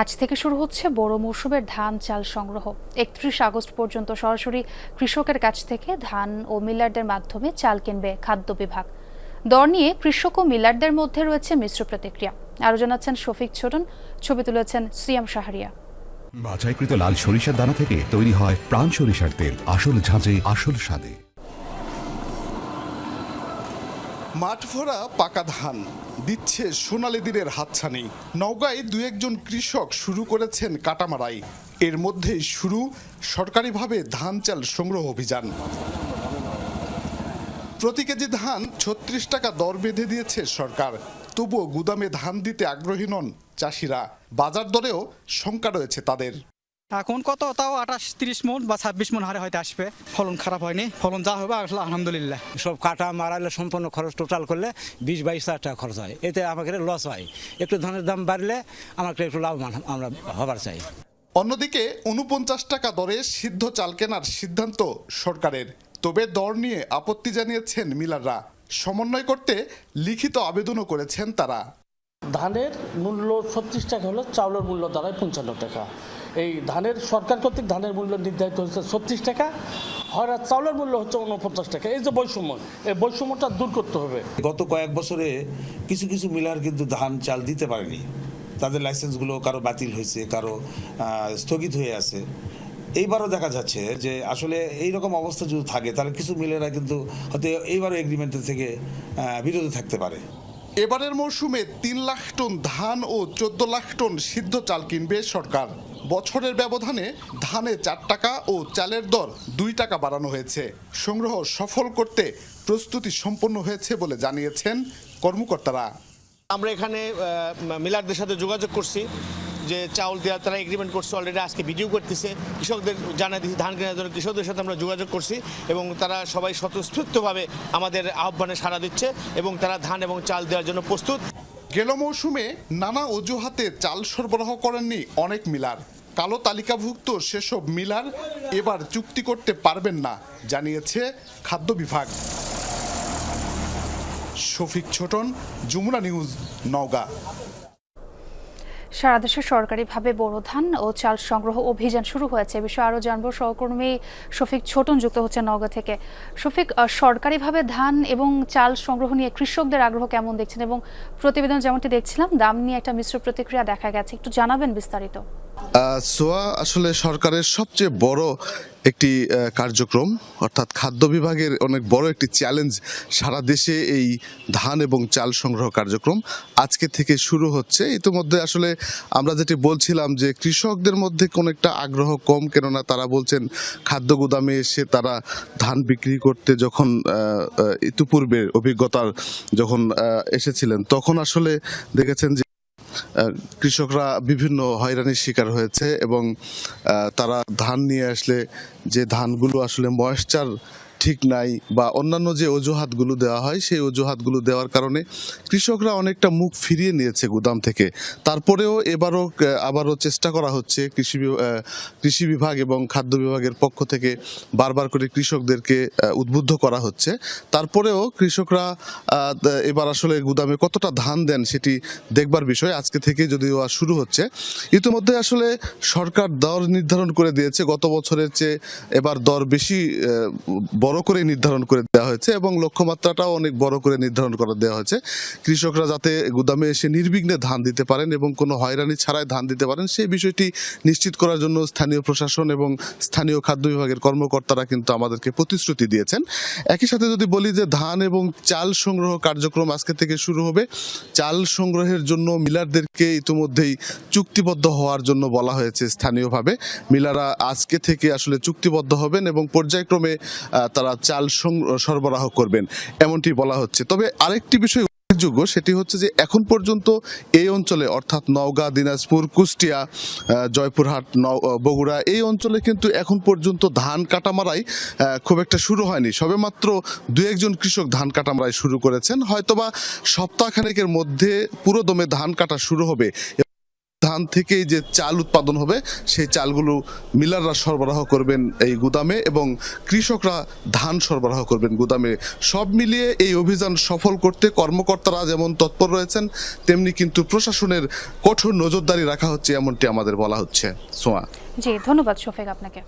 আজ থেকে শুরু হচ্ছে বড় মৌসুমের ধান চাল সংগ্রহ। একত্রিশ আগস্ট পর্যন্ত সরাসরি কৃষকের কাছ থেকে ধান ও মিলারদের মাধ্যমে চাল কিনবে খাদ্য বিভাগ। দর নিয়ে কৃষক ও মিলারদের মধ্যে রয়েছে মিশ্র প্রতিক্রিয়া। আরও জানাচ্ছেন শফিক ছোটন, ছবি তুলেছেন সিয়াম শাহরিয়া। বাছাইকৃত লাল সরিষার দানা থেকে তৈরি হয় প্রাণ সরিষার তেল। আসল ঝাঁঝে, আসল স্বাদে। মাঠ ভরা পাকা ধান দিচ্ছে সোনালি দিনের হাতছানি। নওগাঁয় দু একজন কৃষক শুরু করেছেন কাটামারাই। এর মধ্যেই শুরু সরকারিভাবে ধান চাল সংগ্রহ অভিযান। প্রতি কেজি ধান ছত্রিশ টাকা দর বেঁধে দিয়েছে সরকার। তবুও গুদামে ধান দিতে আগ্রহী নন চাষিরা। বাজার দরেও শঙ্কা রয়েছে তাদের। এখন কত? তাও আঠাশ তিরিশ মন বা ছাব্বিশ মন হারে হয়তো আসবে। ফলন খারাপ হয়নি। ফলন যা হবে আসলে আলহামদুলিল্লাহ। সব কাটা মারালে সম্পূর্ণ খরচ টোটাল করলে বিশ বাইশ হাজার টাকা খরচ হয়। এতে আমাকে লস হয়। একটু ধানের দাম বাড়লে আমাকে একটু লাভবান আমরা হবার চাই। অন্যদিকে উনপঞ্চাশ টাকা দরে সিদ্ধ চাল কেনার সিদ্ধান্ত সরকারের। তবে দর নিয়ে আপত্তি জানিয়েছেন মিলাররা। সমন্বয় করতে লিখিত আবেদনও করেছেন তারা। ধানের মূল্য ছত্রিশ টাকা হলো চাউলের মূল্য দাঁড়ায় পঞ্চান্ন টাকা। এই ধানের সরকার কর্তৃক ধানের মূল্য নির্ধারিত হচ্ছে ছত্রিশ টাকা হয় চাউলের মূল্য হচ্ছে উনপঞ্চাশ টাকা। এই যে বৈষম্য এই বৈষম্যটা দূর করতে হবে। গত কয়েক বছরে কিছু কিছু মিলার কিন্তু ধান চাল দিতে পারেনি। তাদের লাইসেন্সগুলো কারও বাতিল হয়েছে কারও স্থগিত হয়ে আছে। এইবারও দেখা যাচ্ছে যে আসলে এই রকম অবস্থা যদি থাকে তাহলে কিছু মিলেরা কিন্তু হয়তো এইবারও এগ্রিমেন্টের থেকে বিরত থাকতে পারে। এবারের মৌসুমে তিন লাখ টন ধান ও চোদ্দ লাখ টন সিদ্ধ চাল কিনবে সরকার। বছরের ব্যবধানে ধানে চার টাকা ও চালের দর দুই টাকা বাড়ানো হয়েছে। সংগ্রহ সফল করতে প্রস্তুতি সম্পন্ন হয়েছে বলে জানিয়েছেন কর্মকর্তারা। আমরা এখানে মিলারদের সাথে যোগাযোগ করছি যে চাউল দেওয়ার তারা এগ্রিমেন্ট করছে অলরেডি আজকে ভিডিও করতেছে। কৃষকদের জানা দিচ্ছি ধান কেনার জন্য কৃষকদের সাথে আমরা যোগাযোগ করছি এবং তারা সবাই স্বতঃস্ফূর্তভাবে আমাদের আহ্বানে সাড়া দিচ্ছে এবং তারা ধান এবং চাল দেওয়ার জন্য প্রস্তুত। গেল মৌসুমে নানা অজুহাতে চাল সরবরাহ করেননি অনেক মিলার। কালো তালিকাভুক্ত সেসব মিলার এবার চুক্তি করতে পারবেন না, জানিয়েছে খাদ্য বিভাগ। শফিক ছোটন, যমুনা নিউজ, নওগাঁ। সারা দেশে সরকারিভাবে বোরো ধান ও চাল সংগ্রহ অভিযান শুরু হয়েছে। বিষয়ে আরও জানব। সহকর্মী শফিক ছোটন যুক্ত হচ্ছে নওগাঁ থেকে। শফিক সরকারিভাবে ধান এবং চাল সংগ্রহ নিয়ে কৃষকদের আগ্রহ কেমন দেখছেন? এবং প্রতিবেদন যেমনটি দেখছিলাম, দাম নিয়ে একটা মিশ্র প্রতিক্রিয়া দেখা গেছে। একটু জানাবেন বিস্তারিত। সোয়া আসলে সরকারের সবচেয়ে বড় একটি কার্যক্রম অর্থাৎ খাদ্য বিভাগের অনেক বড় একটি চ্যালেঞ্জ সারা দেশে এই ধান এবং চাল সংগ্রহ কার্যক্রম আজকে থেকে শুরু হচ্ছে। ইতিমধ্যে আসলে আমরা যেটি বলছিলাম যে কৃষকদের মধ্যে কোনো একটা আগ্রহ কম কেননা তারা বলছেন খাদ্য গুদামে এসে তারা ধান বিক্রি করতে যখন আহ, আহ, ইতিপূর্বে অভিজ্ঞতার যখন এসেছিলেন তখন আসলে দেখেছেন যে কৃষকরা বিভিন্ন হয়রানির শিকার হয়েছে এবং তারা ধান নিয়ে আসলে যে ধানগুলো আসলে ময়েশ্চার ঠিক নাই বা অন্যান্য যে অজুহাতগুলো দেওয়া হয়, সেই অজুহাতগুলো দেওয়ার কারণে কৃষকরা অনেকটা মুখ ফিরিয়ে নিয়েছে গুদাম থেকে। তারপরেও এবারও আবারও চেষ্টা করা হচ্ছে কৃষি কৃষি বিভাগ এবং খাদ্য বিভাগের পক্ষ থেকে বারবার করে কৃষকদেরকে উদ্বুদ্ধ করা হচ্ছে। তারপরেও কৃষকরা এবার আসলে গুদামে কতটা ধান দেন সেটি দেখবার বিষয়। আজকে থেকে যদিও শুরু হচ্ছে, ইতিমধ্যে আসলে সরকার দর নির্ধারণ করে দিয়েছে। গত বছরের চেয়ে এবার দর বেশি বড় করে নির্ধারণ করে দেওয়া হয়েছে এবং লক্ষ্যমাত্রাটাও অনেক বড় করে নির্ধারণ করে দেওয়া হয়েছে। কৃষকরা যাতে গুদামে এসে নির্বিঘ্নে ধান দিতে পারেন এবং কোনো হয়রানি ছাড়াই ধান দিতে পারেন, সেই বিষয়টি নিশ্চিত করার জন্য স্থানীয় প্রশাসন এবং স্থানীয় খাদ্য বিভাগের কর্মকর্তারা কিন্তু আমাদেরকে প্রতিশ্রুতি দিয়েছেন। একই সাথে যদি বলি যে ধান এবং চাল সংগ্রহ কার্যক্রম আজকে থেকে শুরু হবে, চাল সংগ্রহের জন্য মিলারদেরকে ইতিমধ্যেই চুক্তিবদ্ধ হওয়ার জন্য বলা হয়েছে স্থানীয়ভাবে। মিলাররা আজকে থেকে আসলে চুক্তিবদ্ধ হবেন এবং পর্যায়ক্রমে তারা চাল সরবরাহ করবেন, এমনটি বলা হচ্ছে। তবে আরেকটি বিষয় উল্লেখযোগ্য, সেটি হচ্ছে যে এখন পর্যন্ত এই অঞ্চলে, অর্থাৎ নওগাঁ, দিনাজপুর, কুষ্টিয়া জয়পুরহাট বগুড়া, এই অঞ্চলে কিন্তু এখন পর্যন্ত ধান কাটামারাই খুব একটা শুরু হয়নি। সবেমাত্র দু একজন কৃষক ধান কাটামারাই শুরু করেছেন। হয়তোবা সপ্তাহখানেকের মধ্যে পুরো দমে ধান কাটা শুরু হবে। ধান থেকেই যে চাল উৎপাদন হবে, সেই চালগুলো মিলাররা সরবরাহ করবেন এই গুদামে এবং কৃষকরা ধান সরবরাহ করবেন গুদামে। সব মিলিয়ে এই অভিযান সফল করতে কর্মকর্তারা যেমন তৎপর রয়েছেন, তেমনি কিন্তু প্রশাসনের কঠোর নজরদারি রাখা হচ্ছে, এমনটি আমাদের বলা হচ্ছে। সোয়া। জি, ধন্যবাদ শফিক আপনাকে।